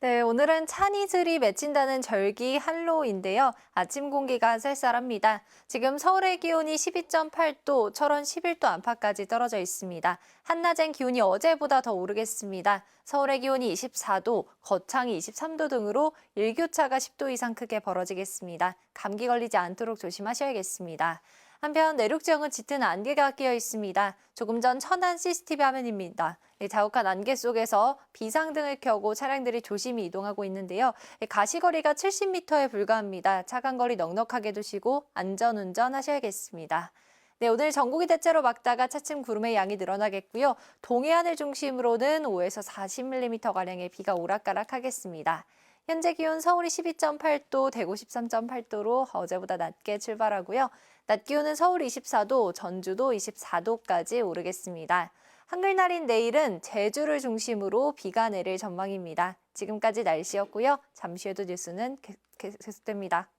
네, 오늘은 찬이슬이 맺힌다는 절기 한로인데요. 아침 공기가 쌀쌀합니다. 지금 서울의 기온이 12.8도, 철원 11도 안팎까지 떨어져 있습니다. 한낮엔 기온이 어제보다 더 오르겠습니다. 서울의 기온이 24도, 거창이 23도 등으로 일교차가 10도 이상 크게 벌어지겠습니다. 감기 걸리지 않도록 조심하셔야겠습니다. 한편 내륙 지역은 짙은 안개가 끼어 있습니다. 조금 전 천안 CCTV 화면입니다. 이 자욱한 안개 속에서 비상등을 켜고 차량들이 조심히 이동하고 있는데요. 이 가시거리가 70m에 불과합니다. 차간거리 넉넉하게 두시고 안전운전 하셔야겠습니다. 네, 오늘 전국이 대체로 맑다가 차츰 구름의 양이 늘어나겠고요. 동해안을 중심으로는 5에서 40mm가량의 비가 오락가락하겠습니다. 현재 기온 서울이 12.8도, 대구 13.8도로 어제보다 낮게 출발하고요. 낮 기온은 서울 24도, 전주도 24도까지 오르겠습니다. 한글날인 내일은 제주를 중심으로 비가 내릴 전망입니다. 지금까지 날씨였고요. 잠시 후에도 뉴스는 계- 계속됩니다.